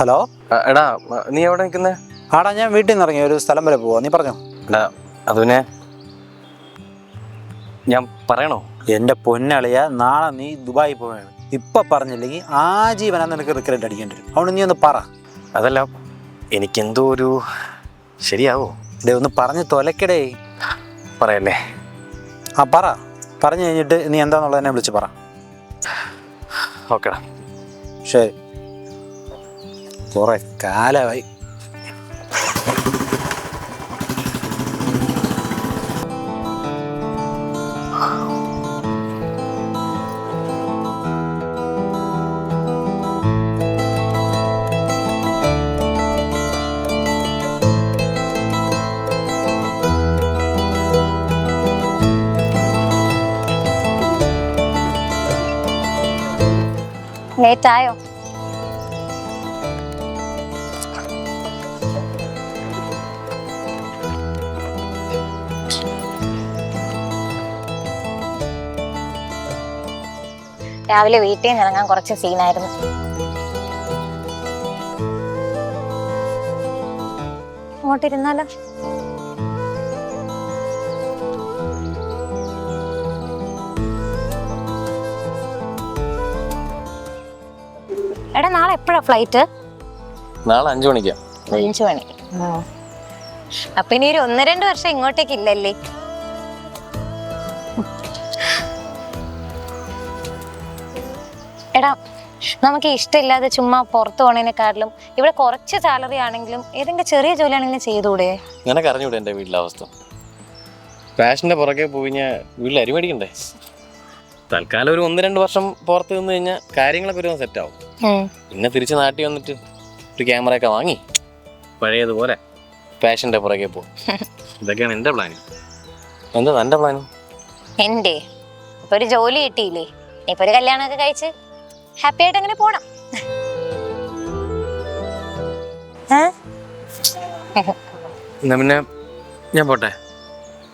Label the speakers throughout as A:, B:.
A: Hello?
B: എടാ നീ എവിടെ നിൽക്കുന്നേ?
A: ആടാ ഞാൻ വീട്ടിൽ നിന്ന് ഇറങ്ങി ഒരു സ്ഥലം വരെ പോവാ. നീ പറഞ്ഞോ?
B: എടാ അതുവിനെ ഞാൻ പറയണോ?
A: എന്റെ പൊന്നളിയ നാളെ നീ ദുബായി പോവുകയാണ് ഇപ്പൊ പറഞ്ഞില്ലെങ്കിൽ ആജീവനാ നിനക്ക് റിക്രറ്റ് അടിക്കേണ്ടി വരും. അതുകൊണ്ട് നീ ഒന്ന് പറ.
B: അതല്ല എനിക്കെന്തോ ഒരു ശരിയാവോ?
A: ഡേ ഒന്ന് പറഞ്ഞ് തൊലക്കടേ.
B: പറയല്ലേ?
A: ആ പറ. പറഞ്ഞു കഴിഞ്ഞിട്ട് നീ എന്താന്നുള്ളത് എന്നെ വിളിച്ച് പറ.
B: ഓക്കെടാ.
A: ശരി. കുറെ കാലമായി
C: ലേറ്റ് ആയോ രാവിലെ വീട്ടിൽ നിന്ന് ഇറങ്ങാൻ കുറച്ച് സീനായിരുന്നു. അങ്ങോട്ടിരുന്നാലോ എടാ നാളെ എപ്പോഴാ ഫ്ലൈറ്റ്
B: നാളെ അഞ്ചു മണിക്കാ.
C: അഞ്ചു മണി. അപ്പൊ ഇനി ഒരു ഒന്ന് രണ്ട് വർഷം ഇങ്ങോട്ടേക്ക് ഇല്ലല്ലേ? എടാ നമുക്ക് ഇഷ്ടമില്ലാതെ ചുമ്മാ പുറത്തു പോണേനെക്കാട്ടിലും ഇവിടെ കുറച്ച് സാലറി ആണെങ്കിലും ഏതെങ്കിലും ചെറിയ ജോലി ആണെങ്കിലും ചെയ്തുകൂടെ
B: നിനക്ക് അറിഞ്ഞൂടെ എന്റെ വീട്ടിലെ അവസ്ഥ? ഫാഷന്റെ പുറകെ പോയി ഞാൻ വീട്ടിൽ അരി മേടിക്കണ്ടേ? തൽക്കാലം ഒരു ഒന്ന് രണ്ട് വർഷം പുറത്ത് നിന്ന് കഴിഞ്ഞാൽ കാര്യങ്ങളൊക്കെ ഒരു സെറ്റ് ആവും. പിന്നെ തിരിച്ച് നാട്ടിൽ വന്നിട്ട് ഒരു ക്യാമറയൊക്കെ വാങ്ങി. പഴയതുപോലെ ഫാഷന്റെ പുറകെ പോകും ഇതൊക്കെയാണ് എന്റെ പ്ലാൻ എന്താ എന്റെ പ്ലാൻ
C: എന്റെ ഇപ്പൊ ഒരു ജോലി കിട്ടിയില്ലേ? ഇപ്പൊ ഒരു കല്യാണമൊക്കെ കഴിച്ച് ഹാപ്പി ആയിട്ട് അങ്ങനെ പോണം.
B: പിന്നെ ഞാൻ പോട്ടെ.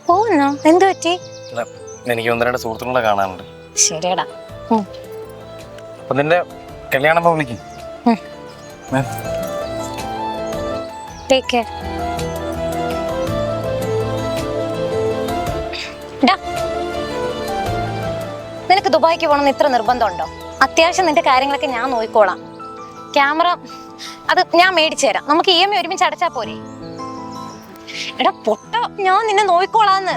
C: പോന്നോ എന്ത് പറ്റി?
B: എനിക്ക് ഒന്ന് രണ്ട് സുഹൃത്തുക്കളെ കാണാനുണ്ട്.
C: ശരിയടാ.
B: അപ്പൊ നിന്റെ കല്യാണം വിളിക്കും.
C: ടേക്ക് കെയർ ഡാ, നിനക്ക് ദുബായിക്ക് പോകണമെന്ന് ഇത്ര നിർബന്ധമുണ്ടോ അത്യാവശ്യം നിന്റെ കാര്യങ്ങളൊക്കെ ഞാൻ നോക്കിക്കോളാം. ക്യാമറ അത് ഞാൻ മേടിച്ചു തരാം. നമുക്ക് ഇ എം ഐ ഒരുമിച്ച് അടച്ചാ പോരെ? എടാ പൊട്ട ഞാൻ നിന്നെ നോക്കിക്കോളാന്ന്.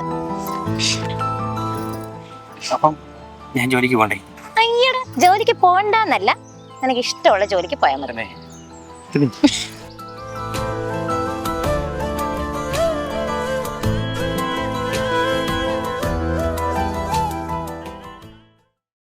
B: അപ്പം ഞാൻ ജോലിക്ക് പോണ്ടേ?
C: അയ്യടാ ജോലിക്ക് പോണ്ടെന്നല്ല. നിനക്ക് ഇഷ്ടമുള്ള ജോലിക്ക് പോയാൽ മതി.